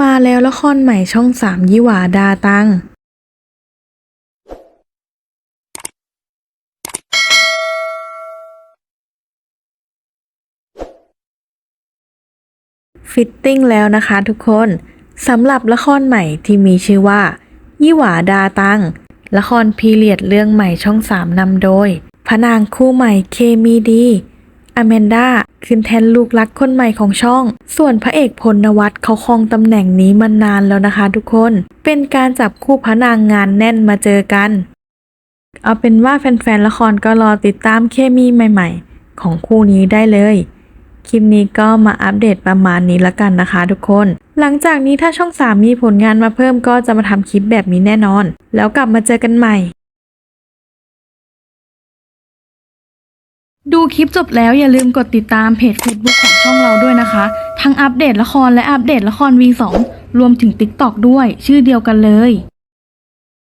มาแล้วละครใหม่ช่องสามยี่หวาดาตัง ฟิตติ้งแล้วนะคะทุกคนสำหรับละครใหม่ที่มีชื่อว่ายี่หวาดาตัง ละครพีเรียดเรื่องใหม่ช่องสามนำโดยพระนางคู่ใหม่เคมีดี อแมนดาขึ้นแทนลูกรักคนใหม่ของช่อง ส่วนพระเอกพลนวัตเขาครองตำแหน่งนี้มานานแล้วนะคะทุกคน เป็นการจับคู่พระนางงานแน่นมาเจอกัน เอาเป็นว่าแฟนๆละครก็รอติดตามเคมีใหม่ๆ ของคู่นี้ได้เลยคลิปนี้ก็มาอัปเดตประมาณนี้ละกันนะคะทุกคน หลังจากนี้ถ้าช่อง 3 มีผลงานมาเพิ่มก็จะมาทำคลิปแบบนี้แน่นอน แล้วกลับมาเจอกันใหม่ ดูคลิปจบแล้วอย่าลืมกดติดตามเพจ Facebook ของช่องเราด้วยนะคะ ทั้งอัปเดตละครและอัปเดตละคร V2 รวมถึง TikTok ด้วย ชื่อเดียวกันเลย